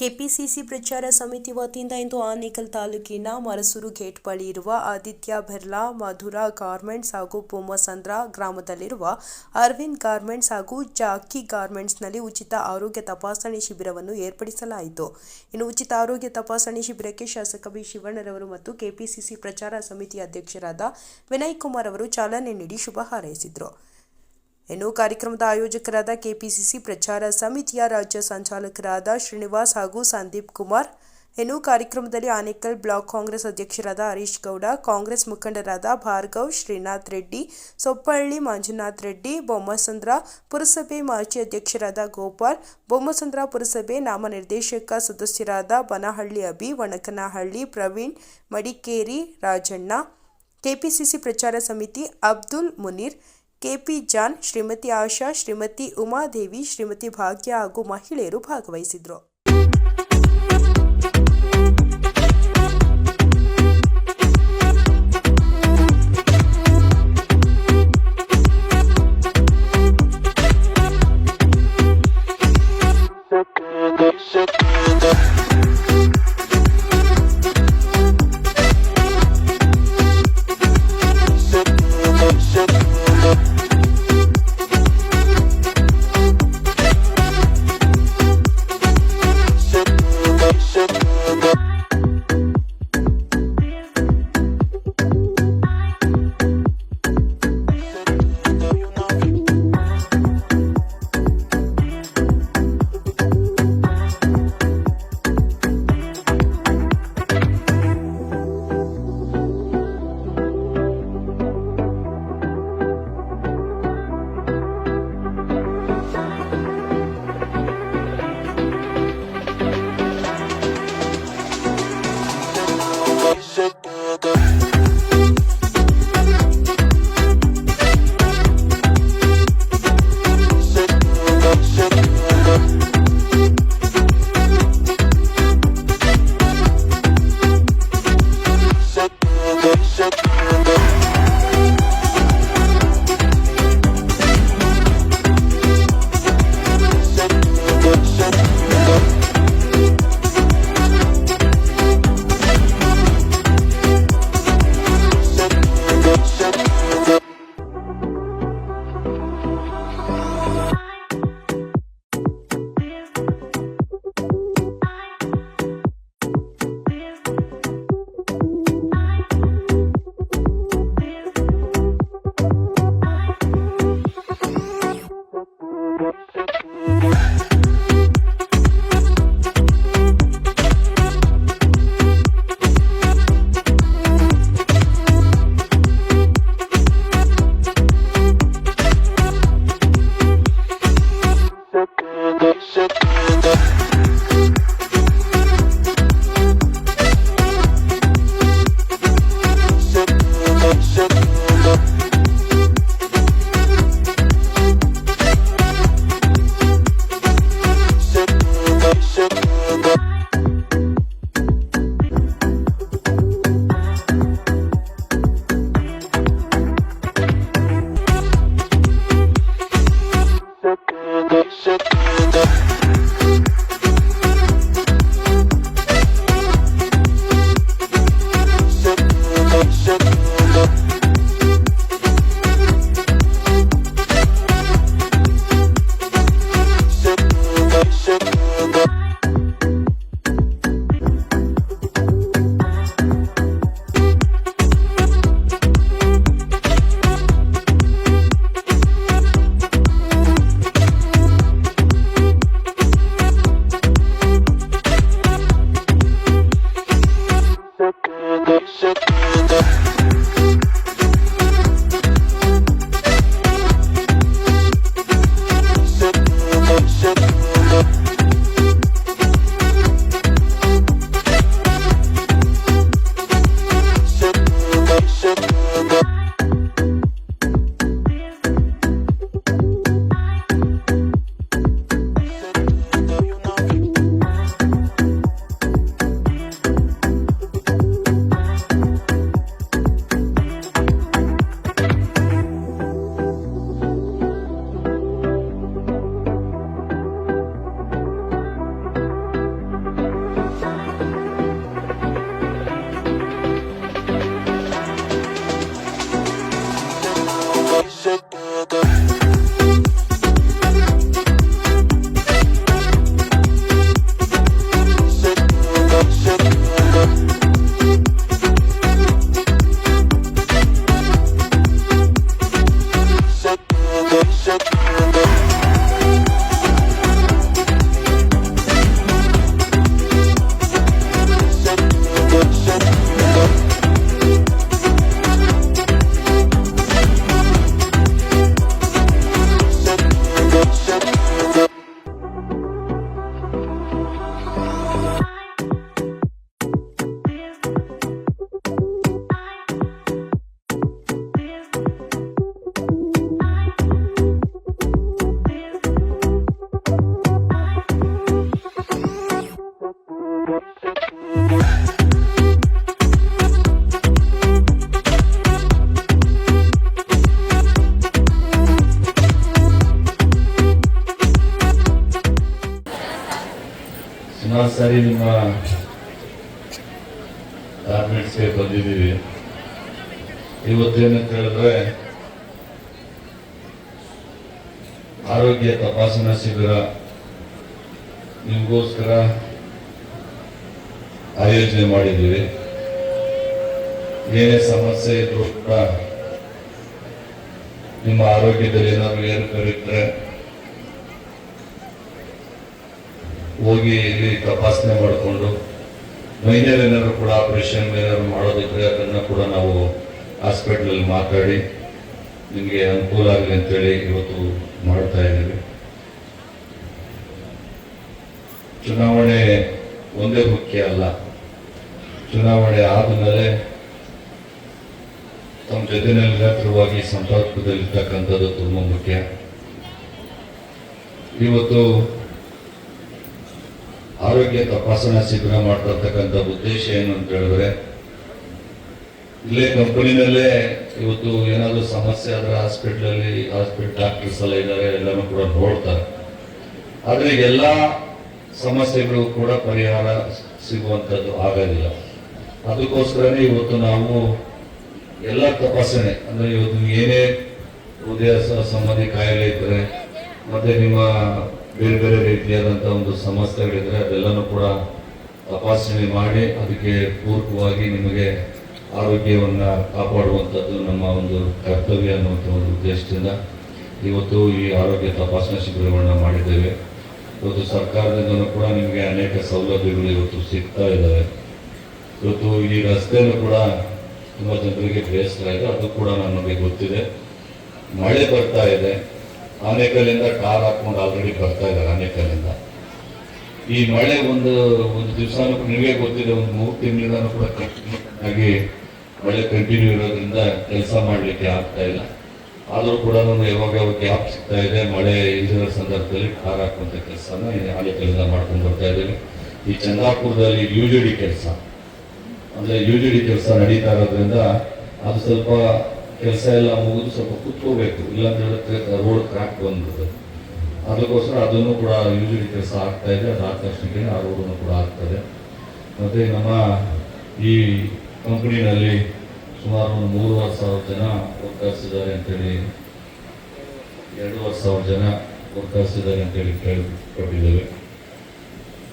KPCC ಪ್ರಚಾರ ಸಮಿತಿ ವತಿಯಿಂದ ಇಂದು ಆನೇಕಲ್ ತಾಲೂಕಿನ ಮರಸೂರು ಗೇಟ್ ಬಳಿ ಇರುವ ಆದಿತ್ಯ ಬಿರ್ಲಾ ಮಧುರಾ ಗಾರ್ಮೆಂಟ್ಸ್ ಹಾಗೂ ಬೊಮ್ಮಸಂದ್ರ ಗ್ರಾಮದಲ್ಲಿರುವ ಅರವಿಂದ್ ಗಾರ್ಮೆಂಟ್ಸ್ ಹಾಗೂ ಜಾಕಿ ಗಾರ್ಮೆಂಟ್ಸ್ನಲ್ಲಿ ಉಚಿತ ಆರೋಗ್ಯ ತಪಾಸಣೆ ಶಿಬಿರವನ್ನು ಏರ್ಪಡಿಸಲಾಯಿತು. ಇನ್ನು ಉಚಿತ ಆರೋಗ್ಯ ತಪಾಸಣೆ ಶಿಬಿರಕ್ಕೆ ಶಾಸಕ ಬಿ ಶಿವಣ್ಣರವರು ಮತ್ತು ಕೆಪಿಸಿಸಿ ಪ್ರಚಾರ ಸಮಿತಿ ಅಧ್ಯಕ್ಷರಾದ ವಿನಯ್ ಕುಮಾರ್ ಅವರು ಚಾಲನೆ ನೀಡಿ ಶುಭ ಹಾರೈಸಿದರು. ಇನ್ನು ಕಾರ್ಯಕ್ರಮದ ಆಯೋಜಕರಾದ ಕೆಪಿಸಿಸಿ ಪ್ರಚಾರ ಸಮಿತಿಯ ರಾಜ್ಯ ಸಂಚಾಲಕರಾದ ಶ್ರೀನಿವಾಸ್ ಹಾಗೂ ಸಂದೀಪ್ ಕುಮಾರ್. ಇನ್ನು ಕಾರ್ಯಕ್ರಮದಲ್ಲಿ ಆನೇಕಲ್ ಬ್ಲಾಕ್ ಕಾಂಗ್ರೆಸ್ ಅಧ್ಯಕ್ಷರಾದ ಹರೀಶ್ ಗೌಡ, ಕಾಂಗ್ರೆಸ್ ಮುಖಂಡರಾದ ಭಾರ್ಗವ್ ಶ್ರೀನಾಥ್ ರೆಡ್ಡಿ ಸೊಪ್ಪಹಳ್ಳಿ ಮಂಜುನಾಥ್ ರೆಡ್ಡಿ, ಬೊಮ್ಮಸಂದ್ರ ಪುರಸಭೆ ಮಾಜಿ ಅಧ್ಯಕ್ಷರಾದ ಗೋಪಾಲ್, ಬೊಮ್ಮಸಂದ್ರ ಪುರಸಭೆ ನಾಮನಿರ್ದೇಶಕ ಸದಸ್ಯರಾದ ಬನಹಳ್ಳಿ ಅಭಿ, ವಣಕನಹಳ್ಳಿ ಪ್ರವೀಣ್, ಮಡಿಕೇರಿ ರಾಜಣ್ಣ, ಕೆಪಿಸಿಸಿ ಪ್ರಚಾರ ಸಮಿತಿ ಅಬ್ದುಲ್ ಮುನೀರ್ ಕೆಪಿ ಜಾನ್ ಶ್ರೀಮತಿ ಆಶಾ ಶ್ರೀಮತಿ ಉಮಾದೇವಿ ಶ್ರೀಮತಿ ಭಾಗ್ಯ ಹಾಗೂ ಮಹಿಳೆಯರು ಭಾಗವಹಿಸಿದ್ರು. music shake ಆರೋಗ್ಯ ತಪಾಸಣಾ ಶಿಬಿರ. ನಿಮಗೋಸ್ಕರ ಆಯೋಜನೆ ಮಾಡಿದ್ದೀವಿ. ಏನೇ ಸಮಸ್ಯೆ ಇದ್ರೂ ನಿಮ್ಮ ಆರೋಗ್ಯದಲ್ಲಿ ಏನು ಏರುಪೇರಿದ್ರೆ ಹೋಗಿ ಇಲ್ಲಿ ತಪಾಸಣೆ ಮಾಡಿಕೊಂಡು ಮೈನರ್ ಏನಾದ್ರು ಕೂಡ ಆಪರೇಷನ್ ಏನಾದ್ರು ಮಾಡೋದಿದ್ರೆ ಅದನ್ನ ಕೂಡ ನಾವು ಹಾಸ್ಪಿಟ್ಲಲ್ಲಿ ಮಾತಾಡಿ ನಿಮಗೆ ಅನುಕೂಲ ಆಗಲಿ ಅಂತೇಳಿ ಇವತ್ತು ಮಾಡ್ತಾ ಇದ್ದೀವಿ. ಚುನಾವಣೆ ಒಂದೇ ಮುಖ್ಯ ಅಲ್ಲ. ಚುನಾವಣೆ ಆದಮೇಲೆ ತಮ್ಮ ಜೊತೆಯಲ್ಲಿ ನಿರಂತರವಾಗಿ ಸಂಪರ್ಕದಲ್ಲಿರ್ತಕ್ಕಂಥದ್ದು ತುಂಬ ಮುಖ್ಯ. ಇವತ್ತು ಆರೋಗ್ಯ ತಪಾಸಣಾ ಶಿಬಿರ ಮಾಡ್ತಿರ್ತಕ್ಕಂಥ ಉದ್ದೇಶ ಏನು ಅಂತ ಹೇಳಿದ್ರೆ ಇಲ್ಲೇ ಕಂಪನಿನಲ್ಲೇ ಇವತ್ತು ಏನಾದರೂ ಸಮಸ್ಯೆ ಆದರೆ ಹಾಸ್ಪಿಟ್ಲಲ್ಲಿ ಹಾಸ್ಪಿಟ್ಲ್ ಡಾಕ್ಟರ್ಸ್ ಎಲ್ಲ ಇದ್ದಾರೆ, ಎಲ್ಲನೂ ಕೂಡ ನೋಡ್ತಾರೆ. ಆದರೆ ಎಲ್ಲ ಸಮಸ್ಯೆಗಳು ಕೂಡ ಪರಿಹಾರ ಸಿಗುವಂಥದ್ದು ಆಗೋದಿಲ್ಲ. ಅದಕ್ಕೋಸ್ಕರನೇ ಇವತ್ತು ನಾವು ಎಲ್ಲ ತಪಾಸಣೆ, ಅಂದ್ರೆ ಇವತ್ತು ಏನೇ ಹೃದಯ ಸಂಬಂಧಿ ಕಾಯಿಲೆ ಇದ್ದರೆ ಮತ್ತೆ ನಿಮ್ಮ ಬೇರೆ ಬೇರೆ ರೀತಿಯಾದಂಥ ಒಂದು ಸಮಸ್ಯೆಗಳಿದ್ರೆ ಅದೆಲ್ಲನೂ ಕೂಡ ತಪಾಸಣೆ ಮಾಡಿ, ಅದಕ್ಕೆ ಪೂರಕವಾಗಿ ನಿಮಗೆ ಆರೋಗ್ಯವನ್ನ ಕಾಪಾಡುವಂಥದ್ದು ನಮ್ಮ ಒಂದು ಕರ್ತವ್ಯ ಅನ್ನುವಂಥ ಒಂದು ಉದ್ದೇಶದಿಂದ ಇವತ್ತು ಈ ಆರೋಗ್ಯ ತಪಾಸಣಾ ಶಿಬಿರಗಳನ್ನು ಮಾಡಿದ್ದೇವೆ. ಇವತ್ತು ಸರ್ಕಾರದಿಂದಲೂ ಕೂಡ ನಿಮಗೆ ಅನೇಕ ಸೌಲಭ್ಯಗಳು ಇವತ್ತು ಸಿಗ್ತಾ ಇದ್ದಾವೆ. ಇವತ್ತು ಈ ರಸ್ತೆಯಲ್ಲೂ ಕೂಡ ತುಂಬ ಜನರಿಗೆ ಬೇಸರ ಇದೆ, ಅದು ಕೂಡ ನಮಗೆ ಗೊತ್ತಿದೆ. ಮಳೆ ಬರ್ತಾ ಇದೆ. ಆನೇಕಲ್ಲಿಂದ ಕಾರ್ ಹಾಕೊಂಡು ಆಲ್ರೆಡಿ ಬರ್ತಾ ಇದ್ದಾರೆ ಆನೇಕಲ್ಲಿಂದ ಈ ಮಳೆ ಒಂದು ಒಂದು ದಿವಸನೂ ನಿಮಗೆ ಗೊತ್ತಿದೆ, ಒಂದು ಮೂರು ತಿಂಗಳಿಂದನೂ ಕೂಡ ಕಂಟಿನ್ಯೂ ಆಗಿ ಮಳೆ ಕಂಟಿನ್ಯೂ ಇರೋದ್ರಿಂದ ಕೆಲಸ ಮಾಡಲಿಕ್ಕೆ ಆಗ್ತಾ ಇಲ್ಲ. ಆದರೂ ಕೂಡ ನಾನು ಯಾವಾಗ ಗ್ಯಾಪ್ ಸಿಗ್ತಾ ಇದೆ, ಮಳೆ ಇಲ್ಲದ ಸಂದರ್ಭದಲ್ಲಿ ಕಾರ್ ಹಾಕುವಂಥ ಕೆಲಸನ ಕೆಲಸ ಮಾಡ್ಕೊಂಡು ಬರ್ತಾ ಇದ್ದೀವಿ ಈ ಚಂದಾಪುರದಲ್ಲಿ ಯು ಜಿ ಡಿ ಕೆಲಸ. ಅಂದ್ರೆ ಯು ಜಿ ಡಿ ಕೆಲಸ ನಡೀತಾ ಇರೋದ್ರಿಂದ ಅದು ಸ್ವಲ್ಪ ಕೆಲಸ ಎಲ್ಲ ಮುಗಿದು ಸ್ವಲ್ಪ ಕುತ್ಕೋಬೇಕು. ಇಲ್ಲಾಂದ್ರೆ ರೋಡ್ ಕ್ರಾಕ್ ಬಂದ್ಬಿಡುತ್ತೆ. ಅದಕ್ಕೋಸ್ಕರ ಅದನ್ನು ಕೂಡ ಯು ಜಿ ಡಿ ಕೆಲಸ ಆಗ್ತಾ ಇದೆ. ಅದು ಆಕರ್ಷಣೆಗೆ ಆ ರೋಡನ್ನು ಕೂಡ ಆಗ್ತದೆ ಮತ್ತೆ ನಮ್ಮ ಈ ಕಂಪನಿನಲ್ಲಿ ಸುಮಾರು ಒಂದು ಮೂರುವರೆ ಸಾವಿರ ಜನ ವರ್ಕರ್ಸ್ ಇದ್ದಾರೆ ಅಂತೇಳಿ, ಎರಡೂವರೆ ಸಾವಿರ ಜನ ವರ್ಕರ್ಸ್ ಅಂತೇಳಿ ಅಂತೇಳಿ ಕೇಳಿಕೊಟ್ಟಿದ್ದೇವೆ.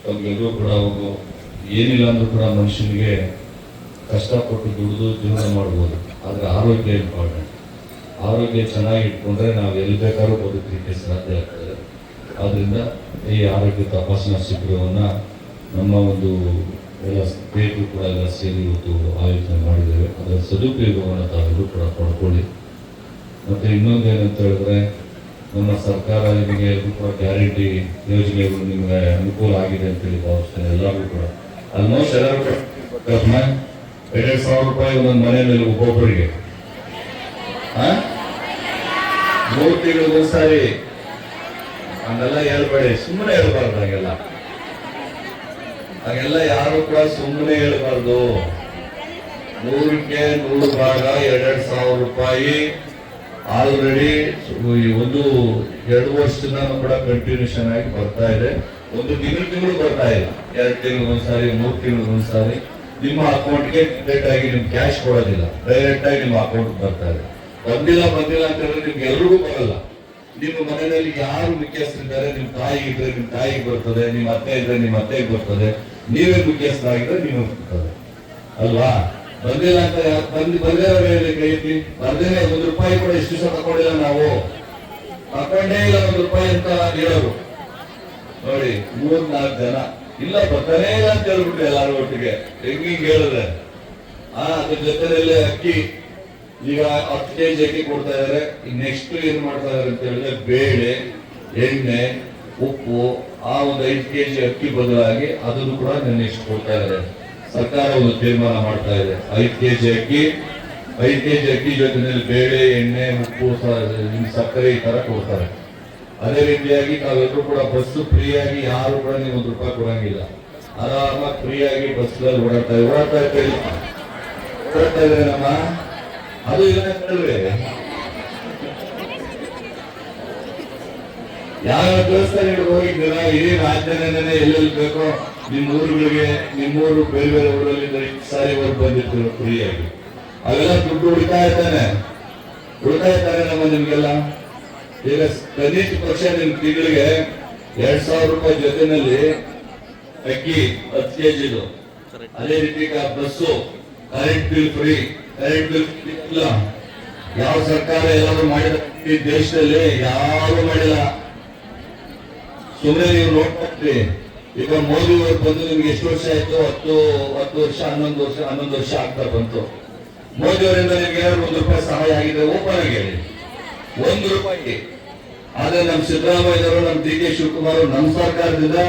ಅವ್ರಿಗೆಲ್ಲರೂ ಕೂಡ ಅವರು ಏನಿಲ್ಲ ಅಂದರೂ ಕೂಡ ಮನುಷ್ಯನಿಗೆ ಕಷ್ಟಪಟ್ಟು ದುಡಿದು ಜೀವನ ಮಾಡ್ಬೋದು. ಆದರೆ ಆರೋಗ್ಯ ಇಂಪಾರ್ಟೆಂಟ್. ಆರೋಗ್ಯ ಚೆನ್ನಾಗಿ ಇಟ್ಕೊಂಡ್ರೆ ನಾವು ಎಲ್ಲಿ ಬೇಕಾದ್ರೂ ಬದುಕಲಿಕ್ಕೆ ಸಾಧ್ಯ ಆಗ್ತದೆ. ಆದ್ದರಿಂದ ಈ ಆರೋಗ್ಯ ತಪಾಸಣಾ ಶಿಬಿರವನ್ನು ನಮ್ಮ ಒಂದು ಎಲ್ಲ ಸ್ನೇಹಿತರು ಕೂಡ ಎಲ್ಲ ಸೇರಿ ಇವತ್ತು ಆಯೋಜನೆ ಮಾಡಿದ್ದೇವೆ ಅದರ ಸದುಪಯೋಗವನ್ನು ತಾವೆಲ್ಲರೂ ಕೂಡ ಪಡ್ಕೊಳ್ಳಿ ಮತ್ತು ಇನ್ನೊಂದು ಏನಂತ ಹೇಳಿದ್ರೆ, ನಮ್ಮ ಸರ್ಕಾರ ನಿಮಗೆ ಕೂಡ ಗ್ಯಾರಂಟಿ ಯೋಜನೆಗಳು ನಿಮಗೆ ಅನುಕೂಲ ಆಗಿದೆ ಅಂತೇಳಿ ಭಾವಿಸ್ತೇನೆ ಎಲ್ಲರಿಗೂ ಕೂಡ. ಆಲ್ಮೋಸ್ಟ್ ಎಲ್ಲರೂ ಎರಡೆರಡು ಸಾವಿರ ರೂಪಾಯಿ ಒಂದೊಂದು ಮನೆಯಲ್ಲಿ ಒಬ್ಬೊಬ್ಬರಿಗೆ? ಮೂರು ತಿಂಗಳು ಒಂದ್ಸಾರಿ ಹಂಗೆಲ್ಲ ಹೇಳ್ಬೇಡಿ ಸುಮ್ಮನೆ ಹೇಳ್ಬಾರ್ದು ಹಾಗೆಲ್ಲ. ಹಾಗೆಲ್ಲ ಯಾರು ಕೂಡ ಸುಮ್ಮನೆ ಹೇಳಬಾರ್ದು. ನೂರಕ್ಕೆ ನೂರು ಭಾಗ, ಎರಡೆರಡು ಸಾವಿರ ರೂಪಾಯಿ. ಆಲ್ರೆಡಿ ಒಂದು ಎರಡು ವರ್ಷದಿಂದ ಕೂಡ ಕಂಟಿನ್ಯೂಷನ್ ಆಗಿ ಬರ್ತಾ ಇದೆ. ಒಂದು ತಿಂಗಳು ತಿಂಗಳು ಬರ್ತಾ ಇಲ್ಲ ಎರಡು ತಿಂಗಳು ಒಂದ್ಸಾರಿ, ಮೂರು ತಿಂಗಳು ಒಂದ್ಸಾರಿ. ನಿಮ್ಮ ಅಕೌಂಟ್ಗೆ ಡೈರೆಕ್ಟ್ ಆಗಿ ನಿಮ್ಗೆ ಕ್ಯಾಶ್ ಕೊಡೋದಿಲ್ಲ. ಡೈರೆಕ್ಟ್ ಆಗಿ ನಿಮ್ಮ ಅಕೌಂಟ್ ಬರ್ತಾ ಇದೆ. ಬಂದಿಲ್ಲ ಬಂದಿಲ್ಲ ಅಂತ ಹೇಳಿದ್ರೆ ನಿಮ್ಗೆ ಎಲ್ರಿಗೂ ಬರಲ್ಲ. ನಿಮ್ಮ ಮನೆಯಲ್ಲಿ ಯಾರು ಮುಖ್ಯಸ್ಥರಿದ್ದಾರೆ? ನಿಮ್ಮ ತಾಯಿ ಇದ್ರೆ ನಿಮ್ಮ ತಾಯಿಗೆ ಬರ್ತದೆ, ನಿಮ್ಮ ಅತ್ತೆ ಇದ್ರೆ ನಿಮ್ಮ ಅತ್ತೆಗೆ ಬರ್ತದೆ. ನೀವೇ ಮುಖ್ಯಸ್ಥರಾಗಿದ್ರೆ ನೀವು ಅಲ್ವಾ? ಬಂದಿಲ್ಲ ಅಂತ ಬಂದು ಬಂದಿರೋ ಹೇಳಿ ಕೈ ಬಂದೇನೆ ಒಂದು ರೂಪಾಯಿ ಕೂಡ ಎಷ್ಟು ದಿವಸ ತಗೊಂಡಿಲ್ಲ ನಾವು. ತಕೊಂಡೇ ಇಲ್ಲ ಒಂದು ರೂಪಾಯಿ ಅಂತ ಹೇಳೋರು. ನೋಡಿ ಮೂರ್ ನಾಲ್ಕು ಜನ. ಇಲ್ಲ, ಬರ್ತಾನೇ ಇಲ್ಲ ಅಂತ ಹೇಳ್ಬಿಟ್ರು ಎಲ್ಲಾರು ಒಟ್ಟಿಗೆ. ಹೆಂಗ್ ಹಿಂಗ್ ಹೇಳಿದ್ರೆ? ಆ, ಅದ್ರ ಜೊತೆಯಲ್ಲಿ ಅಕ್ಕಿ. ಈಗ ಹತ್ತು ಕೆಜಿ ಅಕ್ಕಿ ಕೊಡ್ತಾ ಇದಾರೆ ನೆಕ್ಸ್ಟ್ ಏನ್ ಮಾಡ್ತಾ ಇದಾರೆ ಅಂತ ಹೇಳಿದ್ರೆ ಬೇಳೆ, ಎಣ್ಣೆ, ಉಪ್ಪು ಆ ಒಂದು ಐದು ಕೆ ಜಿ ಅಕ್ಕಿ ಬದಲಾಗಿ ಅದನ್ನು ಕೂಡ ನಿರ್ಣಯಿಸಿಕೊಳ್ತಾ ಇದೆ ಸರ್ಕಾರ ಒಂದು ತೀರ್ಮಾನ ಮಾಡ್ತಾ ಇದೆ. ಐದು ಕೆ ಜಿ ಅಕ್ಕಿ, ಐದು ಕೆ ಜಿ ಅಕ್ಕಿ ಜೊತೆಯಲ್ಲಿ ಬೇಳೆ, ಎಣ್ಣೆ, ಉಪ್ಪು ಸಕ್ಕರೆ ಈ ತರ ಕೊಡ್ತಾರೆ. ಅದೇ ರೀತಿಯಾಗಿ ನಾವೆಲ್ಲರೂ ಕೂಡ ಬಸ್ ಫ್ರೀಯಾಗಿ ಯಾರು ಕೂಡ ನೀವು ಒಂದು ರೂಪಾಯಿ ಕೊಡಂಗಿಲ್ಲ. ಆರಾಮಾಗಿ ಫ್ರೀಯಾಗಿ ಬಸ್ಗಳಲ್ಲಿ ಓಡಾಡ್ತಾ ಓಡಾಡ್ತಾ ಇರ್ತೀವಿ ಓಡಾಡ್ತಾ ಇದ್ದೇವೆ ನಮ್ಮ ಅದು ಇಲ್ಲ ಅಂತ ಹೇಳಿದ್ರೆ ಯಾವ ದೇವಸ್ಥಾನ ಹೋಗಿದ್ದೀರಾ? ಇಡೀ ರಾಜ್ಯನೇ ಎಲ್ಲೆಲ್ಲಿ ಬೇಕೋ ನಿಮ್ಮ ಊರುಗಳಿಗೆ ನಿಮ್ಮ ಊರು ಬೇರೆ ಬೇರೆ ಊರಲ್ಲಿ ಸಾರಿ ಬಂದಿರ್ತೀರೋ ಬಂದಿರ್ತೀರ ಫ್ರೀಯಾಗಿ. ಅವೆಲ್ಲ ದುಡ್ಡು ಉಳಿತಾಯ ತಾನೆ? ಉಳಿತಾಯ ತಾನೆ ನಮ್ಮ ನಿಮ್ಗೆಲ್ಲ? ಈಗ ಕನಿಷ್ಠ ಪಕ್ಷ ನಿಮ್ ತಿಂಗಳಿಗೆ ಎರಡ್ ಸಾವಿರ ರೂಪಾಯಿ ಜೊತೆನಲ್ಲಿ ಅಕ್ಕಿ ಹತ್ತು ಕೆಜಿದು ಅದೇ ರೀತಿ bus current bill free current bill ಇಲ್ಲ ಯಾವ ಸರ್ಕಾರ ಎಲ್ಲಾದ್ರೂ ಮಾಡಿದ ದೇಶದಲ್ಲಿ ಯಾರು ಮಾಡಿಲ್ಲ. ಸುಮ್ಮನೆ ನೀವು ಈಗ ಮೋದಿ ಅವರು ಬಂದು ನಿಮ್ಗೆ ಎಷ್ಟು ವರ್ಷ ಆಯ್ತು? ಹತ್ತು ಹತ್ತು ವರ್ಷ, ಹನ್ನೊಂದು ವರ್ಷ ಹನ್ನೊಂದು ವರ್ಷ ಆಗ್ತಾ ಬಂತು. ಮೋದಿ ಅವರಿಂದ ನಿಮ್ಗೆ ಏನಾದ್ರು ಒಂದು ರೂಪಾಯಿ ಸಹಾಯ ಆಗಿದೆ ಓಪನ್ ಆಗಿ ಹೇಳಿ. ಒಂದು ರೂಪಾಯಿ. ಆದ್ರೆ ನಮ್ಮ ಸಿದ್ದರಾಮಯ್ಯವರು ನಮ್ಮ ಡಿ ಕೆ ಶಿವಕುಮಾರ್ ನಮ್ಮ ಸರ್ಕಾರದಿಂದ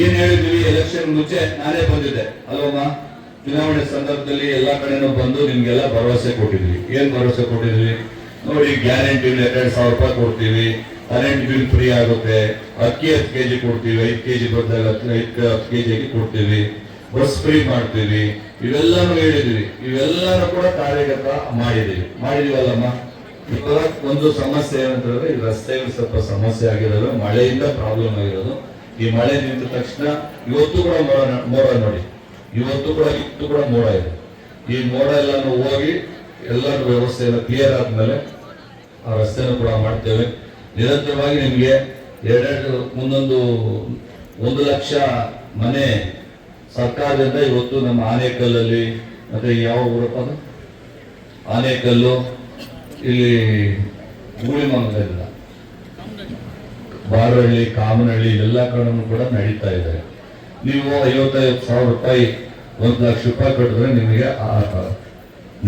ಏನ್ ಹೇಳಿದ್ವಿ ಎಲೆಕ್ಷನ್ ಮುಂಚೆ ನಾನೇ ಬಂದಿದ್ದೆ. ಅಲ್ವಮ್ಮ ಚುನಾವಣೆ ಸಂದರ್ಭದಲ್ಲಿ ಎಲ್ಲಾ ಕಡೆನೂ ಬಂದು ನಿಮ್ಗೆಲ್ಲ ಭರವಸೆ ಕೊಟ್ಟಿದ್ವಿ. ಏನ್ ಭರವಸೆ ಕೊಟ್ಟಿದ್ವಿ? ನೋಡಿ ಗ್ಯಾರಂಟಿ ಎರಡ್ ಸಾವಿರ ರೂಪಾಯಿ ಕೊಡ್ತೀವಿ. ಕರೆಂಟ್ ಬಿಲ್ ಫ್ರೀ ಆಗುತ್ತೆ. ಅಕ್ಕಿ ಹತ್ತು ಕೆಜಿ ಕೊಡ್ತೀವಿ. ಐದು ಕೆಜಿ ಬಂದಾಗ ಐದು, ಹತ್ತು ಕೆಜಿ ಕೊಡ್ತೀವಿ. ಬಸ್ ಫ್ರೀ ಮಾಡ್ತೀವಿ. ಇವೆಲ್ಲನೂ ಹೇಳಿದ್ವಿ. ಇವೆಲ್ಲನೂ ಕೂಡ ಕಾರ್ಯಗತ ಮಾಡಿದೀವಿ. ಮಾಡಿದೀವಲ್ಲಮ್ಮ? ಇವಾಗ ಒಂದು ಸಮಸ್ಯೆ ಏನಂತಂದ್ರೆ ಈ ರಸ್ತೆಗಳು ಸ್ವಲ್ಪ ಸಮಸ್ಯೆ ಆಗಿರೋದು, ಮಳೆಯಿಂದ ಪ್ರಾಬ್ಲಮ್ ಆಗಿರೋದು. ಈ ಮಳೆ ನಿಂತ ತಕ್ಷಣ ಇವತ್ತು ಕೂಡ ಮೋಡ ಮೋಡ ನೋಡಿ. ಇವತ್ತು ಕೂಡ, ಇತ್ತು ಕೂಡ ಮೋಡ ಇದೆ. ಈ ಮೋಡ ಎಲ್ಲಾನು ಹೋಗಿ ಎಲ್ಲರೂ ವ್ಯವಸ್ಥೆ ಎಲ್ಲ ಕ್ಲಿಯರ್ ಆದ್ಮೇಲೆ ಆ ರಸ್ತೆನೂ ಕೂಡ ಮಾಡ್ತೇವೆ. ನಿರಂತರವಾಗಿ ನಿಮಗೆ ಎರಡೆರಡು, ಮುಂದೊಂದು ಒಂದು ಲಕ್ಷ ಮನೆ ಸರ್ಕಾರದಿಂದ ಇವತ್ತು ನಮ್ಮ ಆನೇಕಲ್ಲಲ್ಲಿ, ಮತ್ತೆ ಯಾವ ಊರಪ್ಪ ಅದು? ಆನೇಕಲ್ಲು ಇಲ್ಲಿ ಗೂಳಿಮಂಗಲ ಬಾರಹಳ್ಳಿ, ಕಾಮನಹಳ್ಳಿ ಎಲ್ಲ ಕಡೆನೂ ಕೂಡ ನಡೀತಾ ಇದೆ. ನೀವು ಐವತ್ತೈದು ಸಾವಿರ ರೂಪಾಯಿ, ಒಂದು ಲಕ್ಷ ರೂಪಾಯಿ ಕಟ್ಟಿದ್ರೆ ನಿಮಗೆ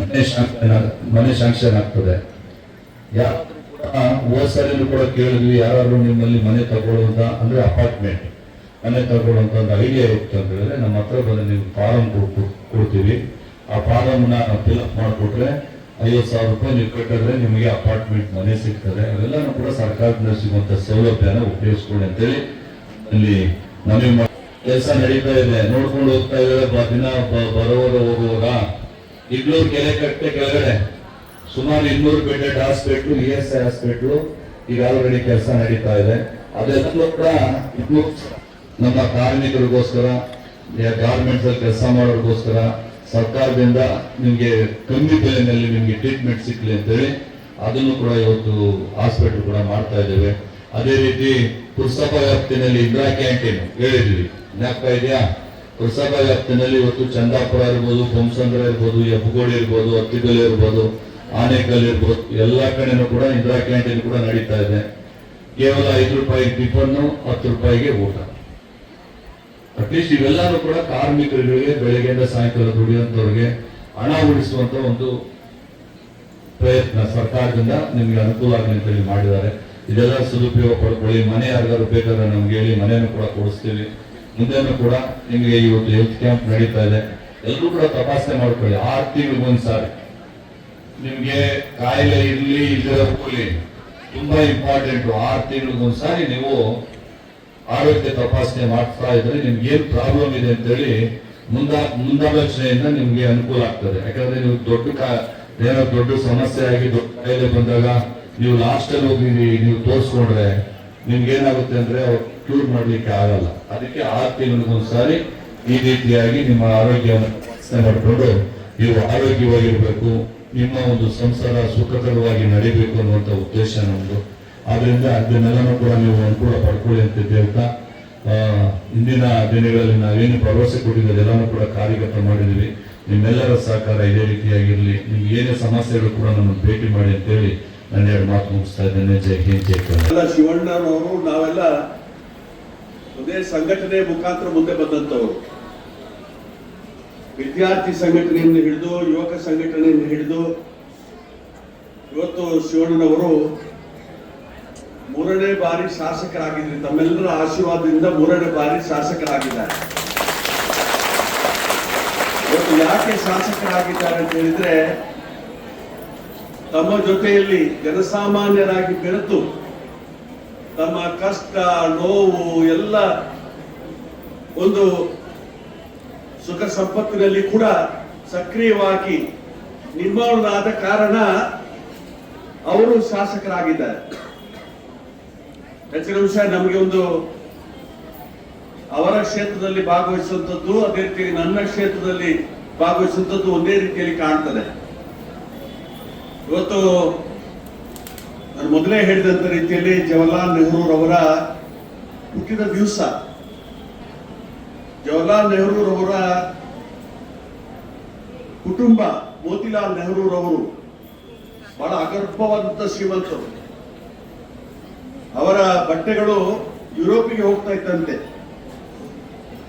ಮನೆ ಶಾಂಕ್ಷನ್ ಮನೆ ಶಾಂಕ್ಷನ್ ಆಗ್ತದೆ. ಕೂಡ ಹೋದ ಕೂಡ ಕೇಳಿದ್ವಿ, ಯಾರಾದ್ರೂ ನಿಮ್ಮಲ್ಲಿ ಮನೆ ತಗೊಳ್ಳುವಂತ ಅಂದ್ರೆ ಅಪಾರ್ಟ್ಮೆಂಟ್ ಮನೆ ತಗೊಳ್ಳುವಂತ ಒಂದು ಐಡಿಯಾ ಇತ್ತು ಅಂತ ಹೇಳಿದ್ರೆ ನಮ್ಮ ಹತ್ರ ಬಂದು ನೀವು ಫಾರಂ ಕೊಡ್ತೀವಿ. ಆ ಫಾರಮ್ನ ಫಿಲ್ಅಪ್ ಮಾಡಿಕೊಟ್ರೆ ಐವತ್ತು ಸಾವಿರ ರೂಪಾಯಿ ನೀವು ಕಟ್ಟಿದ್ರೆ ನಿಮಗೆ ಅಪಾರ್ಟ್ಮೆಂಟ್ ಮನೆ ಸಿಗ್ತದೆ. ಅವೆಲ್ಲನೂ ಕೂಡ ಸರ್ಕಾರದಿಂದ ಸಿಗುವಂಥ ಸೌಲಭ್ಯನ ಉಪಯೋಗಿಸ್ಕೊಳ್ಳಿ ಅಂತೇಳಿ ಅಲ್ಲಿ ಮನವಿ ಕೆಲಸ ನಡೀತಾ ಇದೆ. ನೋಡ್ಕೊಂಡು ಹೋಗ್ತಾ ಇದ್ದಾರೆ. ದಿನ ಬರೋರು ಹೋಗುವಾಗ. ಈಗಲೂ ಕೆರೆ ಕಟ್ಟೆ ಕೆಳಗಡೆ. ಸುಮಾರು ಇನ್ನೂರು bedded hospital E S I hospital ಈಗ ಆಲ್ರೆಡಿ ಕೆಲಸ ನಡೀತಾ ಇದೆ. ಅದೆಲ್ಲೂ ಕೂಡ ಇದು ನಮ್ಮ ಕಾರ್ಮಿಕರಿಗೋಸ್ಕರ ಗಾರ್ಮೆಂಟ್ಸ್ ಅಲ್ಲಿ ಕೆಲಸ ಮಾಡೋರಿಗೋಸ್ಕರ, ಸರ್ಕಾರದಿಂದ ನಿಮ್ಗೆ ಕಮ್ಮಿ ಬೆಲೆನಲ್ಲಿ ನಿಮ್ಗೆ ಟ್ರೀಟ್ಮೆಂಟ್ ಸಿಕ್ಕಲಿ ಅಂತೇಳಿ ಅದನ್ನು ಕೂಡ ಇವತ್ತು ಹಾಸ್ಪಿಟಲ್ ಕೂಡ ಮಾಡ್ತಾ ಇದ್ದೇವೆ. ಅದೇ ರೀತಿ ಪುರಸಭಾ ವ್ಯಾಪ್ತಿನಲ್ಲಿ ಇಂದಿರಾ ಕ್ಯಾಂಟೀನ್ ಹೇಳಿದ್ವಿ. ಜ್ಞಾಪಕ ಇದೆಯಾ? ಪುರಸಭಾ ವ್ಯಾಪ್ತಿನಲ್ಲಿ ಇವತ್ತು ಚಂದಾಪುರ ಇರ್ಬೋದು ಬೊಮ್ಸಂದ್ರ ಇರ್ಬೋದು ಹೆಬ್ಬಗೋಡಿ ಇರ್ಬೋದು ಅತ್ತಿಗಲ್ ಇರ್ಬೋದು ಆನೇಕಲ್ ಇರ್ಬೋದು, ಎಲ್ಲ ಕಡೆನೂ ಕೂಡ ಇಂದಿರಾ ಕ್ಯಾಂಟೀನ್ ಕೂಡ ನಡೀತಾ ಇದೆ. ಕೇವಲ ಐದು ರೂಪಾಯಿ ಟಿಫನ್ನು, ಹತ್ತು ರೂಪಾಯಿಗೆ ಊಟ. ಅಟ್ಲೀಸ್ಟ್ ಇವೆಲ್ಲರೂ ಕೂಡ ಕಾರ್ಮಿಕರಿಗೆ ಬೆಳಗ್ಗೆಯಿಂದ ಸಾಯಂಕಾಲ ದುಡಿಯುವಂಥವ್ರಿಗೆ ಹಣ ಉಳಿಸುವಂತ ಒಂದು ಪ್ರಯತ್ನ ಸರ್ಕಾರದಿಂದ ನಿಮ್ಗೆ ಅನುಕೂಲ ಆಗಲಿ ಅಂತ ಹೇಳಿ ಮಾಡಿದ್ದಾರೆ. ಇದೆಲ್ಲ ಸದುಪಯೋಗ ಪಡ್ಕೊಳ್ಳಿ. ಮನೆ ಯಾರಿಗಾದ್ರು ಬೇಕಾದ್ರೆ ನಮ್ಗೆ ಹೇಳಿ ಮನೆಯನ್ನು ಕೂಡ ಕೊಡಿಸ್ತೀವಿ. ಮುಂದೆನೂ ಕೂಡ ನಿಮಗೆ ಇವತ್ತು ಹೆಲ್ತ್ ಕ್ಯಾಂಪ್ ನಡೀತಾ ಇದೆ. ಎಲ್ಲರೂ ಕೂಡ ತಪಾಸಣೆ ಮಾಡ್ಕೊಳ್ಳಿ. ಆರು ತಿಂಗಳಿಗೊಂದ್ಸಾರಿ ನಿಮ್ಗೆ ಕಾಯಿಲೆ ಇರಲಿ ಹೋಗ್ಲಿ ತುಂಬಾ ಇಂಪಾರ್ಟೆಂಟ್ ಆರು ತಿಂಗಳಿಗೊಂದ್ಸಾರಿ ನೀವು ಆರೋಗ್ಯ ತಪಾಸಣೆ ಮಾಡ್ತಾ ಇದ್ರೆ ನಿಮ್ಗೆ ಏನ್ ಪ್ರಾಬ್ಲಮ್ ಇದೆ ಅಂತೇಳಿ ಮುಂದಾ, ಮುಂದಾಲೋಚನೆಯಿಂದ ನಿಮ್ಗೆ ಅನುಕೂಲ ಆಗ್ತದೆ. ಯಾಕಂದ್ರೆ ನೀವು ದೊಡ್ಡ ಏನೋ ದೊಡ್ಡ ಸಮಸ್ಯೆ ಆಗಿ ದೊಡ್ಡ ಕಾಯಿಲೆ ಬಂದಾಗ ನೀವು ಲಾಸ್ಟ್ ಅಲ್ಲಿ ಹೋಗಿ ನೀವು ತೋರಿಸ್ಕೊಂಡ್ರೆ ನಿಮ್ಗೆ ಏನಾಗುತ್ತೆ ಅಂದ್ರೆ ಅವ್ರು ಕ್ಯೂರ್ ಮಾಡ್ಲಿಕ್ಕೆ ಆಗಲ್ಲ. ಅದಕ್ಕೆ ಆರು ತಿಂಗಳಿಗೊಂದ್ಸಾರಿ ಈ ರೀತಿಯಾಗಿ ನಿಮ್ಮ ತಪಾಸಣೆ ಮಾಡಿಕೊಂಡು ನೀವು ಆರೋಗ್ಯವಾಗಿರ್ಬೇಕು. ನಿಮ್ಮ ಒಂದು ಸಂಸಾರ ಸುಖಕರವಾಗಿ ನಡೀಬೇಕು ಅನ್ನುವಂಥ ಉದ್ದೇಶ ನಮ್ದು. ಆದ್ರಿಂದ ಅದನ್ನೆಲ್ಲನೂ ಕೂಡ ನೀವು ಅನುಕೂಲ ಪಡ್ಕೊಳ್ಳಿ ಅಂತ ಹೇಳ್ತಾ. ಇಂದಿನ ದಿನಗಳಲ್ಲಿ ನಾವೇನು ಭರವಸೆ ಕೊಟ್ಟಿದ್ದೀವಿ ಎಲ್ಲಾನು ಕೂಡ ಕಾರ್ಯಗತ ಮಾಡಿದ್ದೀವಿ. ನಿಮ್ಮೆಲ್ಲರ ಸಹಕಾರ ಇದೇ ರೀತಿಯಾಗಿರಲಿ. ನಿಮ್ಗೆ ಏನೇ ಸಮಸ್ಯೆಗಳು ಕೂಡ ನಮ್ಮನ್ನು ಭೇಟಿ ಮಾಡಿ ಅಂತೇಳಿ ನಾನು ಎರಡು ಮಾತು ಮುಗಿಸ್ತಾ ಇದ್ದೇನೆ. ಜೈ ಹಿಂದ್, ಜೈ ಶಿವಣ್ಣನವರು, ನಾವೆಲ್ಲ ಒಂದೇ ಸಂಘಟನೆ ಮುಖಾಂತರ ಮುಂದೆ ಬಂದಂತವರು ವಿದ್ಯಾರ್ಥಿ ಸಂಘಟನೆಯನ್ನು ಹಿಡಿದು, ಯುವಕ ಸಂಘಟನೆಯನ್ನು ಹಿಡಿದು, ಇವತ್ತು ಶಿವಣ್ಣನವರು ಮೂರನೇ ಬಾರಿ ಶಾಸಕರಾಗಿದ್ದಾರೆ ತಮ್ಮೆಲ್ಲರ ಆಶೀರ್ವಾದದಿಂದ ಮೂರನೇ ಬಾರಿ ಶಾಸಕರಾಗಿದ್ದಾರೆ. ಇವತ್ತು ಯಾಕೆ ಶಾಸಕರಾಗಿದ್ದಾರೆ ಅಂತ ಹೇಳಿದ್ರೆ, ತಮ್ಮ ಜೊತೆಯಲ್ಲಿ ಜನಸಾಮಾನ್ಯರಾಗಿ ಬೆರೆತು, ತಮ್ಮ ಕಷ್ಟ, ನೋವು, ಎಲ್ಲ ಒಂದು ಸುಖ ಸಂಪತ್ತಿನಲ್ಲಿ ಕೂಡ ಸಕ್ರಿಯವಾಗಿ ನಿರ್ಮಾಣದಾದ ಕಾರಣ ಅವರು ಶಾಸಕರಾಗಿದ್ದಾರೆ. ಹೆಚ್ಚಿನ ವಿಷಯ, ನಮಗೆ ಒಂದು ಅವರ ಕ್ಷೇತ್ರದಲ್ಲಿ ಭಾಗವಹಿಸುವಂಥದ್ದು, ಅದೇ ರೀತಿ ನನ್ನ ಕ್ಷೇತ್ರದಲ್ಲಿ ಭಾಗವಹಿಸುವಂಥದ್ದು ಒಂದೇ ರೀತಿಯಲ್ಲಿ ಕಾಣ್ತದೆ. ಇವತ್ತು ನಾನು ಮೊದಲೇ ಹೇಳಿದಂತ ರೀತಿಯಲ್ಲಿ ಜವಾಹರ್ಲಾಲ್ ನೆಹರೂರವರ ಹುಟ್ಟಿದ ದಿವಸ ಜವಾಹರ್ಲಾಲ್ ನೆಹರೂರವರ ಕುಟುಂಬ, ಮೋತಿಲಾಲ್ ನೆಹರೂರವರು ಬಹಳ ಅಗರ್ಭವಾದಂತ ಶ್ರೀಮಂತರು. ಅವರ ಬಟ್ಟೆಗಳು ಯುರೋಪಿಗೆ ಹೋಗ್ತಾ ಇತ್ತಂತೆ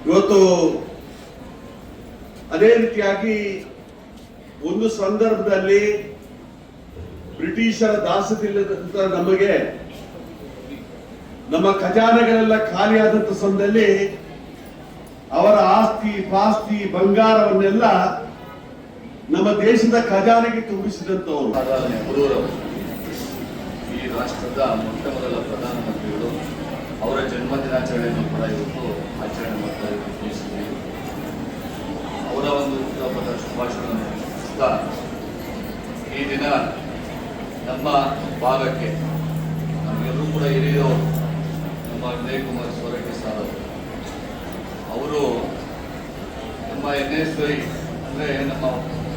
ಇವತ್ತು ಅದೇ ರೀತಿಯಾಗಿ ಒಂದು ಸಂದರ್ಭದಲ್ಲಿ ಬ್ರಿಟಿಷರ ದಾಸದಿಲ್ಲದಂತ ನಮಗೆ ನಮ್ಮ ಖಜಾನೆಗಳೆಲ್ಲ ಖಾಲಿಯಾದಂತ ಸಮಯದಲ್ಲಿ ಅವರ ಆಸ್ತಿ, ಪಾಸ್ತಿ, ಬಂಗಾರವನ್ನೆಲ್ಲ ನಮ್ಮ ದೇಶದ ಖಜಾನೆಗೆ ತುಂಬಿಸಿದಂತವರು ಈ ರಾಷ್ಟ್ರದ ಮೊಟ್ಟ ಮೊದಲ ಪ್ರಧಾನಮಂತ್ರಿಗಳು, ಅವರ ಜನ್ಮ ದಿನಾಚರಣೆಯನ್ನು ಕೂಡ ಇವತ್ತು ಆಚರಣೆ ಮಾಡ್ತಾ ಅವರ ಒಂದು ಶುಭಾಶಯಗಳನ್ನು ತಿಳಿಸ್ತಾ ಈ ದಿನ ನಮ್ಮ ಭಾಗಕ್ಕೆ ನಮಗೆಲ್ಲರೂ ಕೂಡ ಹಿರಿಯರು, ನಮ್ಮ ವಿನಯ್ ಕುಮಾರ್ ಸೋರಕೆ ಸಾರ್ ಅವರು ನಮ್ಮ ಎನ್ ಎಸ್ ವೈ ಅಂದರೆ ನಮ್ಮ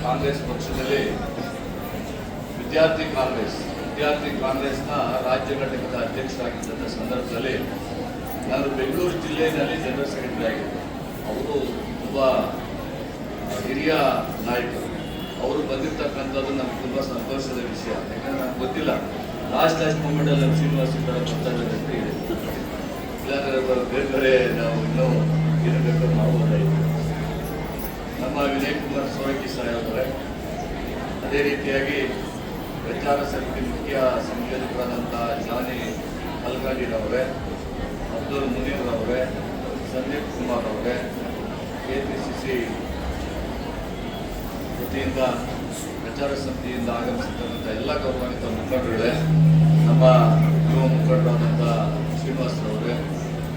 ಕಾಂಗ್ರೆಸ್ ಪಕ್ಷದಲ್ಲಿ ವಿದ್ಯಾರ್ಥಿ ಕಾಂಗ್ರೆಸ್, ವಿದ್ಯಾರ್ಥಿ ಕಾಂಗ್ರೆಸ್ನ ರಾಜ್ಯ ಘಟಕದ ಅಧ್ಯಕ್ಷರಾಗಿದ್ದಂಥ ಸಂದರ್ಭದಲ್ಲಿ ನಾನು ಬೆಂಗಳೂರು ಜಿಲ್ಲೆಯಲ್ಲಿ ಜನರಲ್ ಸೆಕ್ರೆಟರಿ ಆಗಿದ್ದೆ. ಅವರು ತುಂಬ ಹಿರಿಯ ನಾಯಕರು. ಅವರು ಬಂದಿರ್ತಕ್ಕಂಥದ್ದು ನಮಗೆ ತುಂಬ ಸಂತೋಷದ ವಿಷಯ. ಯಾಕಂದರೆ ನನಗೆ ಗೊತ್ತಿಲ್ಲ ಲಾಸ್ಟ್ ಲಾಸ್ಟ್ ಮೂಮೆಂಟಲ್ಲಿ ನಮ್ಮ ಶ್ರೀನಿವಾಸ ಇದ್ದಾರೆ ಇದೆ ಇಲ್ಲಾಂದ್ರೆ ಬೇರೆ ಬೇರೆ ನಾವು ಇನ್ನೂ ಏನಾಗಬೇಕು ನಾವು ನಮ್ಮ ವಿನಯ್ ಕುಮಾರ್ ಸೋರಕಿ ಸಾಹೇಬರೇ ಅದೇ ರೀತಿಯಾಗಿ ಪ್ರಚಾರ ಸಮಿತಿ ಮುಖ್ಯ ಸಂಯೋಜಕರಾದಂಥ ಜಾನಿ ಅಲ್ಗಾಡಿರವರೇ ಅಬ್ದುಲ್ ಮುನೀರ್ ಅವರೇ, ಸಂದೀಪ್ ಕುಮಾರ್ ಅವರೇ ಕೆ ಪಿ ಸಿ ಸಿ ವತಿಯಿಂದ ಪ್ರಚಾರ ಸಮಿತಿಯಿಂದ ಆಗಮಿಸಿರ್ತಕ್ಕಂಥ ಎಲ್ಲ ಗೌರವಾನ್ವಿತ ಮುಖಂಡರುಗಳೇ, ನಮ್ಮ ಯುವ ಮುಖಂಡರಾದಂಥ ಶ್ರೀನಿವಾಸರವರೇ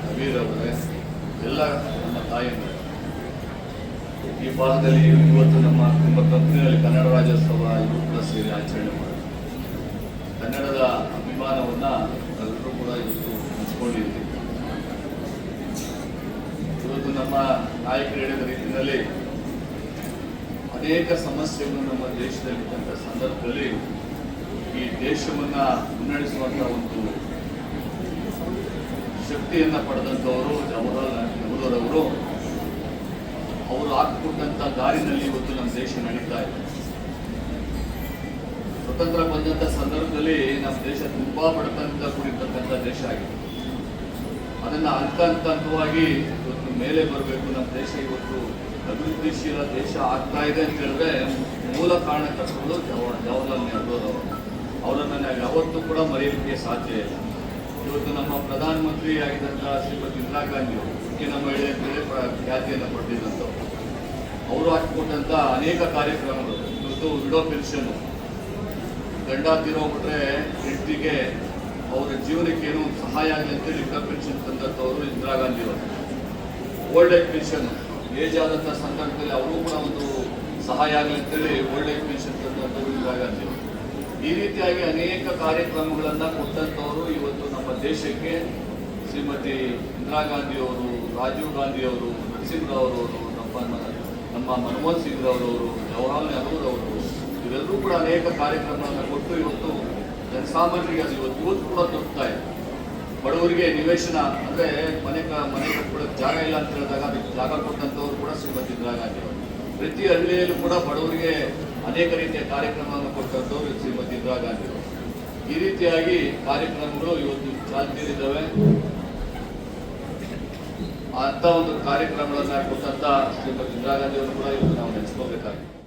ಅಮೀರ್ ಅವರೇ, ಎಲ್ಲ ನಮ್ಮ ಈ ಭಾಗದಲ್ಲಿ ಇವತ್ತು ನಮ್ಮ ಕಂಪನಿಯಲ್ಲಿ ಕನ್ನಡ ರಾಜ್ಯೋತ್ಸವ ಇವರು ಕೂಡ ಸೇರಿ ಆಚರಣೆ ಮಾಡಿದ್ರು ಕನ್ನಡದ ಅಭಿಮಾನವನ್ನ ಎಲ್ಲರೂ ಕೂಡ ಇವತ್ತು ಹಂಚ್ಕೊಂಡಿದ್ದೀವಿ. ಇವತ್ತು ನಮ್ಮ ನಾಯಕರು ಹೇಳಿದ ರೀತಿಯಲ್ಲಿ ಅನೇಕ ಸಮಸ್ಯೆಗಳು ನಮ್ಮ ದೇಶದಲ್ಲಿದ್ದಂಥ ಸಂದರ್ಭದಲ್ಲಿ ಈ ದೇಶವನ್ನ ಮುನ್ನಡೆಸುವಂತಹ ಒಂದು ಶಕ್ತಿಯನ್ನ ಪಡೆದಂಥವರು ಜವಾಹರಲಾಲ್ ನೆಹರೂರವರು ಅವರು ಹಾಕಿಕೊಟ್ಟಂತ ದಾರಿನಲ್ಲಿ ಇವತ್ತು ನಮ್ಮ ದೇಶ ನಡೀತಾ ಇದೆ. ಸ್ವತಂತ್ರ ಬಂದಂತ ಸಂದರ್ಭದಲ್ಲಿ ನಮ್ಮ ದೇಶ ತುಂಬಾ ಬಡತನದಿಂದ ಕೂಡಿರ್ತಕ್ಕಂಥ ದೇಶ ಆಗಿದೆ. ಅದನ್ನ ಹಂತ ಹಂತ ಹಂತವಾಗಿ ಇವತ್ತು ಮೇಲೆ ಬರಬೇಕು. ನಮ್ಮ ದೇಶ ಇವತ್ತು ಅಭಿವೃದ್ಧಿಶೀಲ ದೇಶ ಆಗ್ತಾ ಇದೆ ಅಂತ ಹೇಳಿದ್ರೆ ಮೂಲ ಕಾರಣಕರ್ತರು ಜವ, ಜವಾಹರ್ಲಾಲ್ ಅವರು ಅವರನ್ನು ನಾವು ಯಾವತ್ತೂ ಕೂಡ ಮರೆಯಲಿಕ್ಕೆ ಸಾಧ್ಯ ಇಲ್ಲ. ಇವತ್ತು ನಮ್ಮ ಪ್ರಧಾನಮಂತ್ರಿ ಆಗಿದ್ದಂತಹ ಶ್ರೀಮತಿ ಇಂದಿರಾ ಗಾಂಧಿ ಅವರು, ಮುಖ್ಯ ಮಹಿಳೆ ಮೇಲೆ ಖ್ಯಾತಿಯನ್ನು ಪಡೆದಿದ್ದಂಥವ್ರು ಅವರು ಹಾಕಿಕೊಟ್ಟಂತಹ ಅನೇಕ ಕಾರ್ಯಕ್ರಮಗಳು. ಇವತ್ತು ವಿಡೋ ಪೆನ್ಷನ್. ಗಂಡ ತಿರೋಗ್ಬಿಟ್ರೆ ಹೆಂಡತಿಗೆ ಅವರ ಜೀವನಕ್ಕೆ ಏನು ಸಹಾಯ ಆಗಲಿ ಅಂತೇಳಿ ವಿಡೋ ಪೆನ್ಷನ್ ತಂದಂಥವ್ರು ಇಂದಿರಾ ಗಾಂಧಿ ಅವರು. Old age pension. ಏಜ್ ಆದಂಥ ಸಂದರ್ಭದಲ್ಲಿ ಅವರು ಕೂಡ ಒಂದು ಸಹಾಯ ಆಗಲಿ ಅಂತೇಳಿ ಓಲ್ಡ್ ಏಜ್ ಪೆನ್ಷನ್ ತಂದಂಥವ್ರು ಇಂದಿರಾ ಗಾಂಧಿ ಈ ರೀತಿಯಾಗಿ ಅನೇಕ ಕಾರ್ಯಕ್ರಮಗಳನ್ನು ಕೊಟ್ಟಂತವರು ಇವತ್ತು ದೇಶಕ್ಕೆ ಶ್ರೀಮತಿ ಇಂದಿರಾ ಗಾಂಧಿ ಅವರು, ರಾಜೀವ್ ಗಾಂಧಿ ಅವರು ನಮ್ಮ ನಮ್ಮ ಮನಮೋಹನ್ ಸಿಂಗ್ ರವರವರು ಜವಾಹರ್ಲಾಲ್ ನೆಹರೂರವರು ಅವರು, ಇವೆಲ್ಲರೂ ಕೂಡ ಅನೇಕ ಕಾರ್ಯಕ್ರಮಗಳನ್ನು ಕೊಟ್ಟು ಇವತ್ತು ಜನಸಾಮಾನ್ಯರಿಗೆ ಅದು ಇವತ್ತು ಇವತ್ತು ಕೂಡ ತಲುಪ್ತಾ ಇದೆ. ಬಡವರಿಗೆ ನಿವೇಶನ ಅಂದರೆ ಮನೆ ಮನೆ ಕಟ್ಕೊಳ್ಳೋಕೆ ಜಾಗ ಇಲ್ಲ ಅಂತ ಹೇಳಿದಾಗ ಅದಕ್ಕೆ ಜಾಗ ಕೊಟ್ಟಂಥವ್ರು ಕೂಡ ಶ್ರೀಮತಿ ಇಂದಿರಾ ಗಾಂಧಿ ಪ್ರತಿ ಹಳ್ಳಿಯಲ್ಲೂ ಕೂಡ ಬಡವರಿಗೆ ಅನೇಕ ರೀತಿಯ ಕಾರ್ಯಕ್ರಮವನ್ನು ಕೊಟ್ಟಂಥವ್ರು ಶ್ರೀಮತಿ ಇಂದಿರಾ ಗಾಂಧಿ ಈ ರೀತಿಯಾಗಿ ಕಾರ್ಯಕ್ರಮಗಳು ಇವತ್ತು ಚಾಲ್ತಿಯಲ್ಲಿದ್ದಾವೆ ಅಂತ ಒಂದು ಕಾರ್ಯಕ್ರಮಗಳನ್ನ ಕೊಟ್ಟಂತ ಶ್ರೀಮತಿ ಇಂದಿರಾ ಗಾಂಧಿ ಅವರು ಕೂಡ ಇವತ್ತು ನಾವು ನೆನೆಸ್ಕೋಬೇಕಾಗಿದೆ